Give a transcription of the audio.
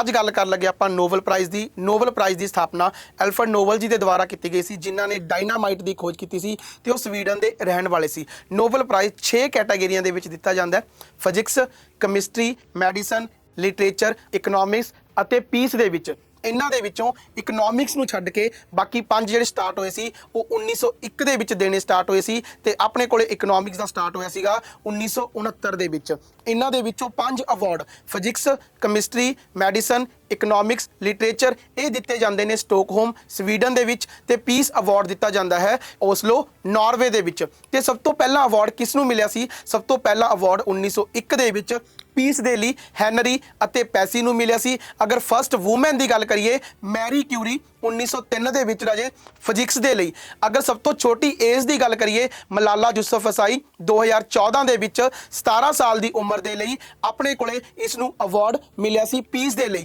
ਅੱਜ ਗੱਲ ਕਰਨ ਲੱਗੇ ਆਪਾਂ ਨੋਬਲ ਪ੍ਰਾਈਜ਼ ਦੀ ਨੋਬਲ ਪ੍ਰਾਈਜ਼ ਦੀ ਸਥਾਪਨਾ ਐਲਫਰਡ ਨੋਬਲ ਜੀ ਦੇ ਦੁਆਰਾ ਕੀਤੀ ਗਈ ਸੀ, ਜਿਨ੍ਹਾਂ ਨੇ ਡਾਇਨਾਮਾਈਟ ਦੀ ਖੋਜ ਕੀਤੀ ਸੀ ਤੇ ਉਹ ਸਵੀਡਨ ਦੇ ਰਹਿਣ ਵਾਲੇ ਸੀ। ਨੋਬਲ ਪ੍ਰਾਈਜ਼ 6 ਕੈਟਾਗਰੀਆਂ ਦੇ ਵਿੱਚ ਦਿੱਤਾ ਜਾਂਦਾ ਹੈ। Physics, chemistry, medicine, literature, economics ਅਤੇ ਪੀਸ ਦੇ ਵਿੱਚ ਇਹਨਾਂ ਦੇ ਵਿੱਚੋਂ ਇਕਨੋਮਿਕਸ ਨੂੰ ਛੱਡ ਕੇ ਬਾਕੀ ਪੰਜ ਜਿਹੜੇ ਸਟਾਰਟ ਹੋਏ ਸੀ, ਉਹ 1901 ਦੇ ਵਿੱਚ ਦੇਣੇ ਸਟਾਰਟ ਹੋਏ ਸੀ ਤੇ ਆਪਣੇ ਕੋਲੇ ਇਕਨੋਮਿਕਸ ਦਾ ਸਟਾਰਟ ਹੋਇਆ ਸੀਗਾ 1969 ਦੇ ਵਿੱਚ। ਇਹਨਾਂ ਦੇ ਵਿੱਚੋਂ ਪੰਜ award physics chemistry medicine economics literature ਇਹ ਦਿੱਤੇ ਜਾਂਦੇ ਨੇ ਸਟਾਕਹੋਮ ਸਵੀਡਨ ਦੇ ਵਿੱਚ ਤੇ ਪੀਸ ਅਵਾਰਡ ਦਿੱਤਾ ਜਾਂਦਾ ਹੈ ਓਸਲੋ ਨਾਰਵੇ ਦੇ ਵਿੱਚ। ਤੇ ਸਭ ਤੋਂ ਪਹਿਲਾ ਅਵਾਰਡ ਕਿਸ ਨੂੰ ਮਿਲਿਆ ਸੀ? ਸਭ ਤੋਂ ਪਹਿਲਾ ਅਵਾਰਡ 1901 ਦੇ ਵਿੱਚ ਪੀਸ ਦੇ ਲਈ ਹੈਨਰੀ ਅਤੇ ਪੈਸੀ ਨੂੰ ਮਿਲਿਆ ਸੀ। ਅਗਰ ਫਰਸਟ ਔਮਨ ਦੀ ਗੱਲ ਕਰੀਏ ਮੈਰੀ ਕਿਊਰੀ 1903 ਦੇ ਵਿੱਚ ਰਾਜੇ ਫਿਜ਼ਿਕਸ ਦੇ ਲਈ। ਅਗਰ ਸਭ ਤੋਂ ਛੋਟੀ ਏਜ ਦੀ ਗੱਲ ਕਰੀਏ, ਮਲਾਲਾ ਯੂਸਫ ਯੂਸਫਜ਼ਈ 2014 ਦੇ ਵਿੱਚ 17 ਸਾਲ ਦੀ ਉਮਰ ਦੇ ਲਈ ਆਪਣੇ ਕੋਲੇ ਇਸ ਨੂੰ ਅਵਾਰਡ ਮਿਲਿਆ ਸੀ ਪੀਸ ਦੇ ਲਈ।